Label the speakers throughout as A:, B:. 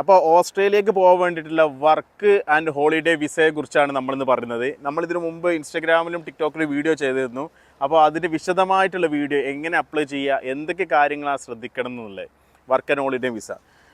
A: അപ്പോൾ ഓസ്ട്രേലിയക്ക് പോകാൻ വേണ്ടിയിട്ടുള്ള വർക്ക് ആൻഡ് ഹോളിഡേ വിസയെ കുറിച്ചാണ് നമ്മളിന്ന് പറയുന്നത്. നമ്മളിതിനു മുമ്പ് ഇൻസ്റ്റാഗ്രാമിലും ടിക്ടോക്കിലും വീഡിയോ ചെയ്തിരുന്നു. അപ്പോൾ അതിന്റെ വിശദമായിട്ടുള്ള വീഡിയോ എങ്ങനെ അപ്ലൈ ചെയ്യുക എന്തൊക്കെ കാര്യങ്ങളാണ് ശ്രദ്ധിക്കണം എന്നുള്ളത്. Work and holiday visa.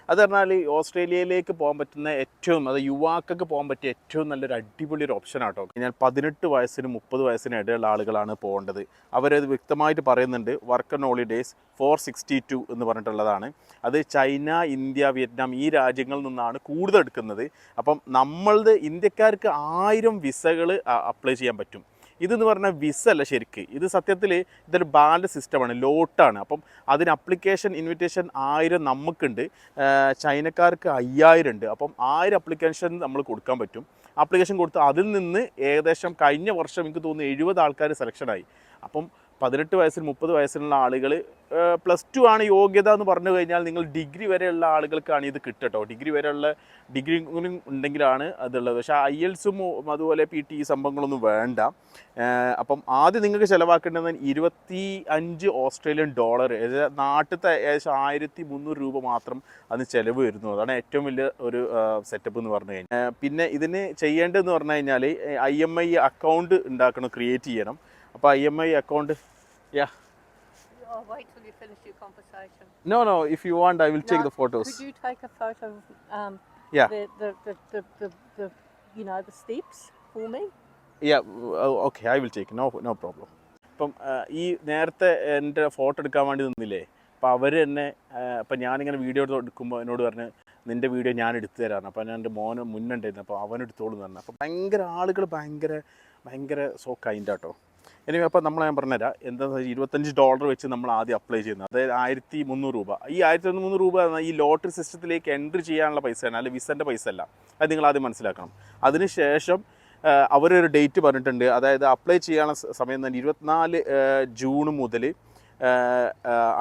A: അത് പറഞ്ഞാൽ ഓസ്ട്രേലിയയിലേക്ക് പോകാൻ പറ്റുന്ന ഏറ്റവും അത് യുവാക്കൾക്ക് പോകാൻ പറ്റിയ ഏറ്റവും നല്ലൊരു അടിപൊളി ഒരു ഓപ്ഷൻ ആട്ടോ ഞാൻ പതിനെട്ട് വയസ്സിനും മുപ്പത് വയസ്സിനും ഇടയുള്ള ആളുകളാണ് പോകേണ്ടത്. അവരത് വ്യക്തമായിട്ട് പറയുന്നുണ്ട് work and holidays four sixty two എന്ന് പറഞ്ഞിട്ടുള്ളതാണ്. അത് ചൈന ഇന്ത്യ വിയറ്റ്നാം ഈ രാജ്യങ്ങളിൽ നിന്നാണ് കൂടുതൽ എടുക്കുന്നത്. അപ്പം നമ്മളത് ഇന്ത്യക്കാർക്ക് ആയിരം വിസകൾ അപ്ലൈ ചെയ്യാൻ പറ്റും. ഇതെന്ന് പറഞ്ഞാൽ വിസ അല്ല ശരിക്ക്. ഇത് സത്യത്തിൽ ഇതൊരു ബാൻഡ് സിസ്റ്റമാണ് ലോട്ടാണ്. അപ്പം അതിന് അപ്ലിക്കേഷൻ ഇൻവിറ്റേഷൻ ആയിരം നമുക്കുണ്ട് ചൈനക്കാർക്ക് അയ്യായിരം ഉണ്ട്. അപ്പം ആയിരം അപ്ലിക്കേഷൻ നമ്മൾ കൊടുക്കാൻ പറ്റും. അപ്ലിക്കേഷൻ കൊടുത്ത് അതിൽ നിന്ന് ഏകദേശം കഴിഞ്ഞ വർഷം എനിക്ക് തോന്നുന്നു എഴുപത് ആൾക്കാർ സെലക്ഷനായി അപ്പം പതിനെട്ട് വയസ്സിൽ മുപ്പത് വയസ്സിലുള്ള ആളുകൾ പ്ലസ് ടു ആണ് യോഗ്യത എന്ന് പറഞ്ഞു കഴിഞ്ഞാൽ നിങ്ങൾ ഡിഗ്രി വരെയുള്ള ആളുകൾക്കാണ് ഇത് കിട്ടട്ടോ ഡിഗ്രി വരെയുള്ള ഡിഗ്രി ഉണ്ടെങ്കിലാണ് അതുള്ളത്. പക്ഷേ ഐ എൽസും അതുപോലെ പി ടി സംഭവങ്ങളൊന്നും വേണ്ട. അപ്പം ആദ്യം നിങ്ങൾക്ക് ചിലവാക്കേണ്ടത് ഇരുപത്തി അഞ്ച് ഓസ്ട്രേലിയൻ ഡോളർ. നാട്ടിലത്തെ ഏകദേശം ആയിരത്തി മുന്നൂറ് രൂപ മാത്രം അതിന് ചിലവ് വരുന്നു. അതാണ് ഏറ്റവും വലിയ ഒരു സെറ്റപ്പ് എന്ന് പറഞ്ഞു കഴിഞ്ഞാൽ. പിന്നെ ഇതിന് ചെയ്യേണ്ടതെന്ന് പറഞ്ഞു കഴിഞ്ഞാൽ ഐ എം ഐ അക്കൗണ്ട് ഉണ്ടാക്കണം ക്രിയേറ്റ് ചെയ്യണം. അപ്പോൾ I M I account yeah
B: I'll wait till you finish your conversation.
A: No, no. If you want, I will take
B: the
A: photos.
B: Could you take a photo of um,
A: Yeah.
B: the, the, the, the, the, the, you know, the steps for me?
A: Yeah okay I will take no no problem ഇപ്പം ആ, ഈ നേരത്തെ എന്റെ photo എടുക്കാൻ വേണ്ടി നിന്നില്ലേ അപ്പം അവർ തന്നെ അപ്പം ഞാനിങ്ങനെ വീഡിയോ എടുക്കുമ്പോൾ എന്നോട് പറഞ്ഞ് നിന്റെ വീഡിയോ ഞാൻ എടുത്തു തരാമെന്ന് അപ്പം ഞാൻ എന്റെ മോന് മുന്നുണ്ടായിരുന്നു അപ്പോൾ അവൻ എടുത്തോളൂ എന്ന് പറഞ്ഞു അപ്പം ഭയങ്കര ആളുകൾ ഭയങ്കര ഭയങ്കര സോ കൈൻഡ് ആട്ടോ ഇനി അപ്പോൾ നമ്മൾ ഞാൻ പറഞ്ഞുതരാം. വെച്ചാൽ ഇരുപത്തഞ്ച് ഡോളർ വെച്ച് നമ്മൾ ആദ്യം അപ്ലൈ ചെയ്യുന്നത്. അതായത് ആയിരത്തി മുന്നൂറ് രൂപ. ഈ ആയിരത്തി മുന്നൂറ് രൂപ ഈ ലോട്ടറി സിസ്റ്റത്തിലേക്ക് എൻട്രി ചെയ്യാനുള്ള പൈസയാണ് അല്ലെങ്കിൽ വിസന്റെ പൈസ അല്ല. അത് നിങ്ങൾ ആദ്യം മനസ്സിലാക്കണം. അതിനുശേഷം അവരൊരു ഡേറ്റ് പറഞ്ഞിട്ടുണ്ട്. അതായത് അപ്ലൈ ചെയ്യാനുള്ള സമയം തന്നെ ഇരുപത്തിനാല് ജൂൺ മുതൽ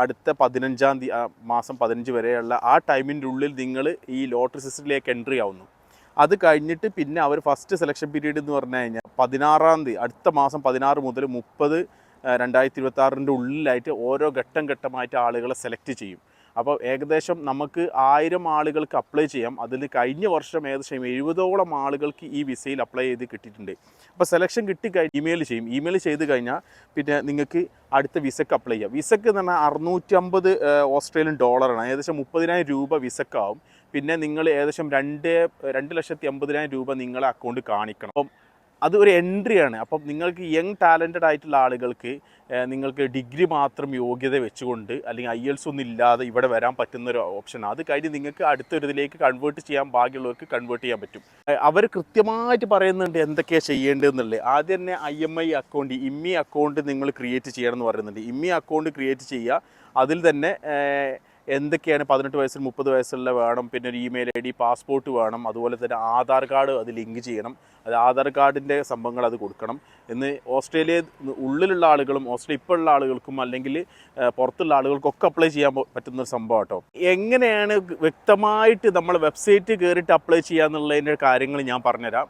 A: അടുത്ത പതിനഞ്ചാം തീയതി മാസം പതിനഞ്ച് വരെയുള്ള ആ ടൈമിന്റെ ഉള്ളിൽ നിങ്ങൾ ഈ ലോട്ടറി സിസ്റ്റത്തിലേക്ക് എൻട്രി ആവുന്നു. അത് കഴിഞ്ഞിട്ട് പിന്നെ അവർ ഫസ്റ്റ് സെലക്ഷൻ പീരീഡ് എന്ന് പറഞ്ഞു കഴിഞ്ഞാൽ പതിനാറാം തീയതി അടുത്ത മാസം പതിനാറ് മുതൽ മുപ്പത് രണ്ടായിരത്തി ഇരുപത്തി ആറിന്റെ ഉള്ളിലായിട്ട് ഓരോ ഘട്ടം ഘട്ടമായിട്ട് ആളുകളെ സെലക്ട് ചെയ്യും. അപ്പോൾ ഏകദേശം നമുക്ക് ആയിരം ആളുകൾക്ക് അപ്ലൈ ചെയ്യാം. അതിൽ കഴിഞ്ഞ വർഷം ഏകദേശം എഴുപതോളം ആളുകൾക്ക് ഈ വിസയിൽ അപ്ലൈ ചെയ്ത് കിട്ടിയിട്ടുണ്ട്. അപ്പോൾ സെലക്ഷൻ കിട്ടിക്കഴിഞ്ഞ് ഇമെയിൽ ചെയ്യും. ഇമെയിൽ ചെയ്ത് കഴിഞ്ഞാൽ പിന്നെ നിങ്ങൾക്ക് അടുത്ത വിസക്ക് അപ്ലൈ ചെയ്യാം. വിസക്ക് എന്ന് പറഞ്ഞാൽ അറുന്നൂറ്റമ്പത് ഓസ്ട്രേലിയൻ ഡോളറാണ് ഏകദേശം മുപ്പതിനായിരം രൂപ വിസക്കാവും പിന്നെ നിങ്ങൾ ഏകദേശം രണ്ട് രണ്ട് ലക്ഷത്തി അമ്പതിനായിരം രൂപ നിങ്ങളെ അക്കൗണ്ട് കാണിക്കണം. അപ്പം അത് ഒരു എൻട്രിയാണ് അപ്പം നിങ്ങൾക്ക് യങ് ടാലന്റഡ് ആയിട്ടുള്ള ആളുകൾക്ക് നിങ്ങൾക്ക് ഡിഗ്രി മാത്രം യോഗ്യത വെച്ചുകൊണ്ട് അല്ലെങ്കിൽ ഐ എൽസ് ഒന്നും ഇല്ലാതെ ഇവിടെ വരാൻ പറ്റുന്ന ഒരു ഓപ്ഷനാണ് അത് കഴിഞ്ഞ് നിങ്ങൾക്ക് അടുത്തൊരു ഇതിലേക്ക് കൺവേർട്ട് ചെയ്യാൻ ഭാഗ്യമുള്ളവർക്ക് കൺവേർട്ട് ചെയ്യാൻ പറ്റും. അവർ കൃത്യമായിട്ട് പറയുന്നുണ്ട് എന്തൊക്കെയാണ് ചെയ്യേണ്ടതെന്നുള്ളത്. ആദ്യം തന്നെ I M I account immi account നിങ്ങൾ ക്രിയേറ്റ് ചെയ്യണം എന്ന് പറയുന്നുണ്ട്. ഇമ്മി അക്കൗണ്ട് ക്രിയേറ്റ് ചെയ്യുക. അതിൽ തന്നെ എന്തൊക്കെയാണ് പതിനെട്ട് വയസ്സിൽ മുപ്പത് വയസ്സുള്ള വേണം പിന്നെ ഒരു ഇമെയിൽ ഐ ഡി പാസ്പോർട്ട് വേണം അതുപോലെ തന്നെ ആധാർ കാർഡ് അത് ലിങ്ക് ചെയ്യണം അത് ആധാർ കാർഡിന്റെ സംഭവങ്ങൾ അത് കൊടുക്കണം എന്ന് ഓസ്ട്രേലിയ ഉള്ളിലുള്ള ആളുകളും ഓസ്ട്രേലിയ ഇപ്പോൾ ഉള്ള ആളുകൾക്കും അല്ലെങ്കിൽ പുറത്തുള്ള ആളുകൾക്കൊക്കെ അപ്ലൈ ചെയ്യാൻ പറ്റുന്ന ഒരു സംഭവം കേട്ടോ എങ്ങനെയാണ് വ്യക്തമായിട്ട് നമ്മൾ വെബ്സൈറ്റ് കയറിയിട്ട് അപ്ലൈ ചെയ്യുക എന്നുള്ളതിന്റെ കാര്യങ്ങൾ ഞാൻ പറഞ്ഞുതരാം.